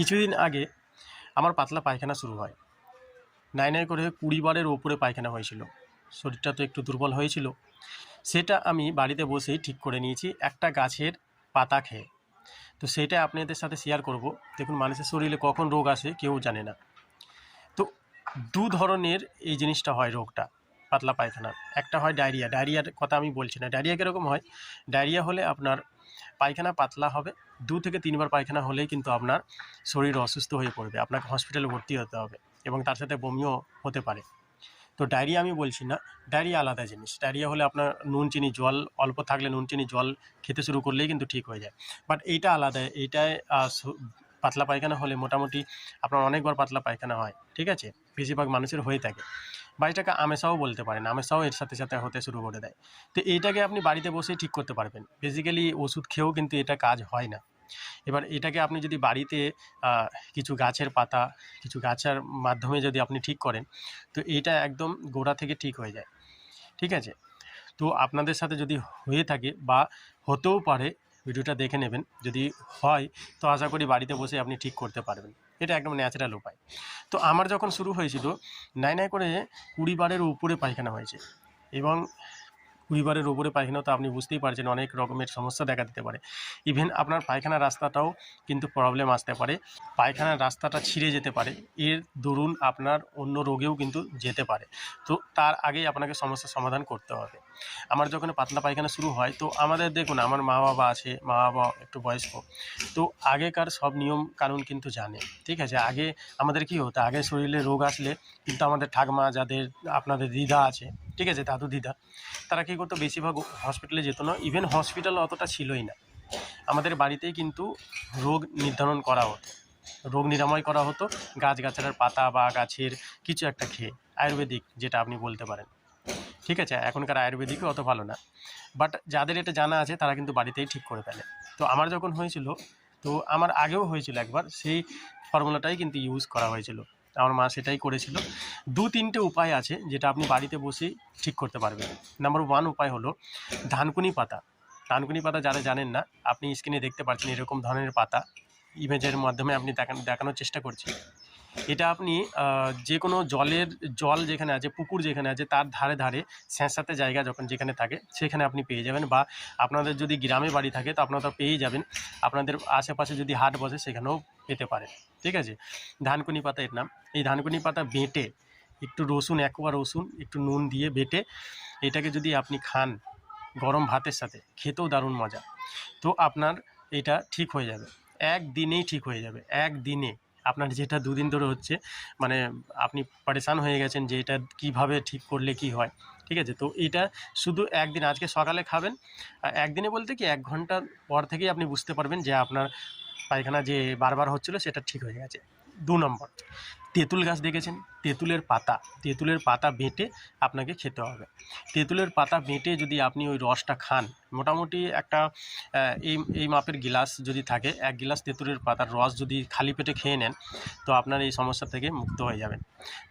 কিছুদিন আগে আমার পাতলা পায়খানা শুরু হয়। নাই নাই করে কুড়ি বারের ওপরে পায়খানা হয়েছিল। শরীরটা তো একটু দুর্বল হয়েছিল। সেটা আমি বাড়িতে বসেই ঠিক করে নিয়েছি একটা গাছের পাতা খেয়ে। তো সেটা আপনাদের সাথে শেয়ার করব। দেখুন মানুষের শরীরে কখন রোগ আসে কেউ জানে না। তো দু ধরনের এই জিনিসটা হয় রোগটা পাতলা পায়খানা একটা হয় ডায়রিয়া। ডায়রিয়ার কথা আমি বলছি না। ডায়রিয়া কীরকম হয়? ডায়রিয়া হলে আপনার পায়খানা পাতলা হবে। দু থেকে তিনবার পায়খানা হলেই কিন্তু আপনার শরীর অসুস্থ হয়ে পড়বে। আপনাকে হসপিটালে ভর্তি হতে হবে এবং তার সাথে বমিও হতে পারে। তো ডায়রিয়া আমি বলছি না ডায়রিয়া আলাদা জিনিস। ডায়রিয়া হলে আপনার নুন, চিনি, জল, অল্প থাকলে নুন, চিনি, জল খেতে শুরু করলেই কিন্তু ঠিক হয়ে যায়। বাট এইটা আলাদা, এইটায় পাতলা পায়খানা হলে মোটামুটি আপনার অনেকবার পাতলা পায়খানা হয়, ঠিক আছে? বেশিরভাগ মানুষের হয়ে থাকে। বা এটাকে আমেশাও বলতে পারেন। আমেশাও এর সাথে সাথে হতে শুরু করে দেয়। তো এইটাকে আপনি বাড়িতে বসেই ঠিক করতে পারবেন। বেসিক্যালি ওষুধ খেয়েও কিন্তু এটা কাজ হয় না। এবার এটাকে আপনি যদি বাড়িতে কিছু গাছের পাতা, কিছু গাছের মাধ্যমে যদি আপনি ঠিক করেন, তো এইটা একদম গোড়া থেকে ঠিক হয়ে যায়। ঠিক আছে? তো আপনাদের সাথে যদি হয়ে থাকে বা হতেও পারে, ভিডিওটা দেখে নেবেন। যদি হয়, তো আশা করি বাড়িতে বসে আপনি ঠিক করতে পারবেন। এটা একদম ন্যাচারাল উপায়। তো আমার যখন শুরু হয়েছিল নাই নাই করে কুড়ি বারের উপরে পায়খানা হয়েছে। এবং কুড়ি বারের উপরে পায়খানা তো আপনি বুঝতেই পারছেন অনেক রকমের সমস্যা দেখা দিতে পারে। ইভেন আপনার পায়খানার রাস্তাটাও কিন্তু প্রবলেম আসতে পারে। পায়খানার রাস্তাটা ছিঁড়ে যেতে পারে। এর দরুন আপনার অন্য রোগেও কিন্তু যেতে পারে। তো তার আগেই আপনাকে সমস্যার সমাধান করতে হবে। আমার যখন পাতলা পায়খানা শুরু হয়, তো আমাদের দেখুন, আমার মা বাবা আছে মা বাবা একটু বয়স্ক। তো আগেকার সব নিয়ম কানুন কিন্তু জানে, ঠিক আছে? আগে আমাদের কি হতো? আগে শরীরে রোগ আসলে কিন্তু আমাদের ঠাকমা, যাদের আপনাদের দিদা আছে ঠিক আছে, দাদু, দিদা। তারা কী করতো, বেশিরভাগ হসপিটালে যেত না। ইভেন হসপিটাল অতটা ছিলই না। আমাদের বাড়িতেই কিন্তু রোগ নির্ধারণ করা হতো। রোগ নিরাময় করা হতো। গাছগাছালার পাতা বা গাছের কিছু একটা খেয়ে। আয়ুর্বেদিক, যেটা আপনি বলতে পারেন। ঠিক আছে, এখনকার আয়ুর্বেদিকও অত ভালো না। বাট যাদের এটা জানা আছে, তারা কিন্তু বাড়িতেই ঠিক করে ফেলে। তো আমার যখন হয়েছিল, তো আমার আগেও হয়েছিল একবার, সেই ফর্মুলাটাই কিন্তু ইউজ করা হয়েছিল। আমার মা সেটাই করেছিল। দু তিনটে উপায় আছে যেটা আপনি বাড়িতে বসেই ঠিক করতে পারবেন। নাম্বার ওয়ান উপায় হলো ধানকুনি পাতা। ধানকুনি পাতা যারা জানেন না, আপনি স্ক্রিনে দেখতে পাচ্ছেন এরকম ধরনের পাতা। ইমেজের মাধ্যমে আপনি দেখান- দেখানোর চেষ্টা করছি এটা আপনি যে কোনো জলের, জল যেখানে আছে, পুকুর যেখানে আছে, তার ধারে ধারে স্যাঁতস্যাঁতে জায়গা যখন যেখানে থাকে, সেখানে আপনি পেয়ে যাবেন বা আপনাদের যদি গ্রামে বাড়ি থাকে, তো আপনারা তো পেয়েই যাবেন। আপনাদের আশেপাশে যদি হাট বসে, সেখানেও পেতে পারেন, ঠিক আছে? ধানকুনি পাতা এর নাম। এই ধানকুনি পাতা বেটে, একটু রসুন একবার রসুন, একটু নুন দিয়ে বেটে, এটাকে যদি আপনি খান গরম ভাতের সাথে, খেতেও দারুণ মজা। তো আপনার এটা ঠিক হয়ে যাবে। একদিনেই ঠিক হয়ে যাবে। একদিনে। আপনার যেটা দুদিন ধরে হচ্ছে মানে আপনি পরেশান হয়ে গেছেন যে এটা কীভাবে ঠিক করলে কি হয়, ঠিক আছে? তো এটা শুধু একদিন, আজকে সকালে খাবেন একদিনে বলতে কি, এক ঘণ্টা পর থেকেই আপনি বুঝতে পারবেন যে আপনার পায়খানা যে বারবার হচ্ছিল সেটা ঠিক হয়ে গেছে। দু নম্বর তেঁতুল গাছ দেখেছেন? তেঁতুলের পাতা। তেঁতুলের পাতা বেটে আপনাকে খেতে হবে। তেঁতুলের পাতা বেটে যদি আপনি ওই রসটা খান, মোটামুটি একটা এই এই মাপের গিলাস যদি থাকে, এক গিলাস তেঁতুলের পাতার রস যদি খালি পেটে খেয়ে নেন, তো আপনার এই সমস্যা থেকে মুক্ত হয়ে যাবেন।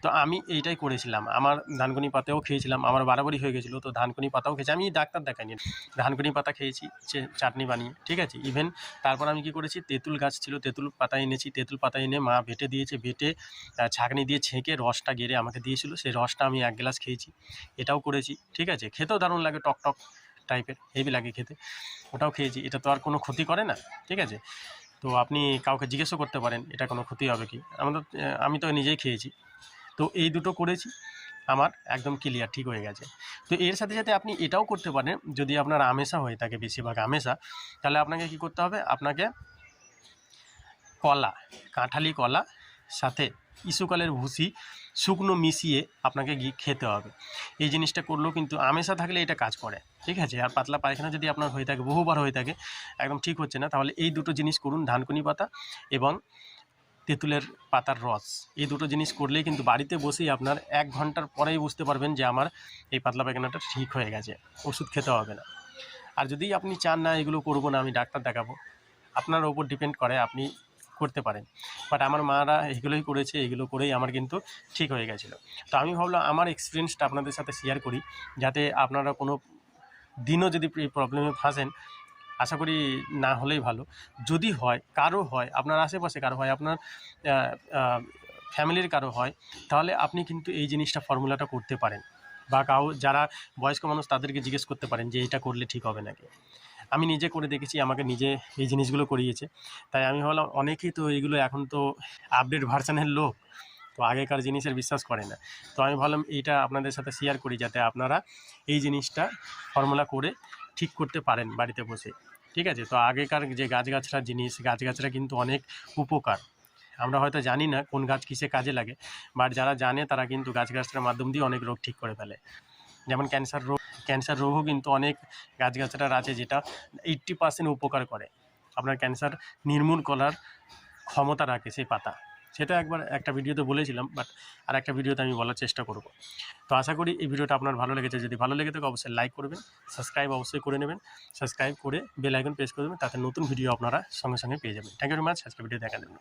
তো আমি এইটাই করেছিলাম। আমার ধানকুনি পাতাও খেয়েছিলাম। আমার বাড়াবাড়ি হয়ে গেছিল, তো ধানকুনি পাতাও খেয়েছি। আমি ডাক্তার দেখাইনি। ধানকুনি পাতা খেয়েছি চাটনি বানিয়ে, ঠিক আছে? ইভেন তারপর আমি কি করেছি, তেঁতুল গাছ ছিল, তেঁতুল পাতা এনেছি, তেঁতুল পাতা এনে মা বেটে দিয়েছে, বেটে ছাঁকনি দিয়ে ছেঁকে রসটা গেড়ে আমাকে দিয়েছিল। সেই রসটা আমি এক গ্লাস খেয়েছি। এটাও করেছি, ঠিক আছে? খেতেও দারুণ লাগে, টক টক টাইপের, হেভি লাগে খেতে। ওটাও খেয়েছি। এটা তো আর কোনো ক্ষতি করে না, ঠিক আছে? তো আপনি কাউকে জিজ্ঞেসও করতে পারেন, এটা কোনো ক্ষতি হবে কি? আমাদের আমি তো নিজেই খেয়েছি। তো এই দুটো করেছি, আমার একদম ক্লিয়ার ঠিক হয়ে গেছে। তো এর সাথে সাথে আপনি এটাও করতে পারেন, যদি আপনার আমেশা হয়ে থাকে বেশিরভাগ আমেশা তাহলে আপনাকে কি করতে হবে? আপনাকে কলা, কাঁঠালি কলা সাথে ইসুকালের ভুসি শুকনো মিশিয়ে আপনাকে খেতে হবে। এই জিনিসটা করলেও কিন্তু আমেশা থাকলে এটা কাজ করে, ঠিক আছে? আর পাতলা পায়খানা যদি আপনার হয়ে থাকে, বহুবার হয়ে থাকে, একদম ঠিক হচ্ছে না, তাহলে এই দুটো জিনিস করুন, ধানকুনি পাতা এবং তেঁতুলের পাতার রস। এই দুটো জিনিস করলেই কিন্তু বাড়িতে বসেই আপনার এক ঘণ্টার পরেই বুঝতে পারবেন যে আমার এই পাতলা পায়খানাটা ঠিক হয়ে গেছে, ওষুধ খেতে হবে না। আর যদি আপনি চান না, এগুলো করব না, আমি ডাক্তার দেখাবো। আপনার ওপর ডিপেন্ড করে, আপনি করতে পারেন। বাট আমার মারা এগুলোই করেছে, এগুলো করেই আমার কিন্তু ঠিক হয়ে গেছিল। তো আমি ভাবলাম আমার এক্সপিরিয়েন্সটা আপনাদের সাথে শেয়ার করি, যাতে আপনারা কোনো দিনও যদি প্রবলেমে ফাঁসেন, আশা করি না হলেই ভালো। যদি হয়, কারও হয়, আপনার আশেপাশে কারও হয়, আপনার ফ্যামিলির কারও হয়, তাহলে আপনি কিন্তু এই জিনিসটা ফর্মুলাটা করতে পারেন। বা কাউ, যারা বয়স্ক মানুষ তাদেরকে জিজ্ঞেস করতে পারেন যে এটা করলে ঠিক হবে নাকি। আমি নিজে করে দেখেছি, আমাকে নিজে এই জিনিসগুলো করিয়েছে। তাই আমি ভাবলাম অনেকেই তো এইগুলো এখন তো আপডেট ভার্সানের লোক, তো আগেকার জিনিসের বিশ্বাস করে না। তো আমি ভাবলাম এইটা আপনাদের সাথে শেয়ার করি যাতে আপনারা এই জিনিসটা ফর্মুলা করে ঠিক করতে পারেন বাড়িতে বসে। ঠিক আছে? তো আগেকার যে গাছগাছড়ার জিনিস গাছগাছরা কিন্তু অনেক উপকার। আমরা হয়তো জানি না কোন গাছ কিসে কাজে লাগে বাট যারা জানে তারা কিন্তু গাছগাছড়ার মাধ্যম দিয়ে অনেক রোগ ঠিক করে ফেলে। যেমন ক্যান্সার রোগ ক্যান্সার রোগও কিন্তু অনেক গাছগাছড়ার আছে যেটা এইট্টি পার্সেন্ট উপকার করে। আপনার ক্যান্সার নির্মূল করার ক্ষমতা রাখে সেই পাতা। সেটা একবার একটা ভিডিওতে বলেছিলাম বাট আর একটা ভিডিওতে আমি বলার চেষ্টা করব। তো আশা করি এই ভিডিওটা আপনার ভালো লেগেছে। যদি ভালো লেগে থাকে, অবশ্যই লাইক করবেন সাবস্ক্রাইব অবশ্যই করে নেবেন সাবস্ক্রাইব করে বেল আইকন প্রেস করে দেবেন, তাতে নতুন ভিডিও আপনারা সঙ্গে সঙ্গে পেয়ে যাবেন। থ্যাংক ইউ ভেরি মাচ আজকে ভিডিও দেখা দেবেন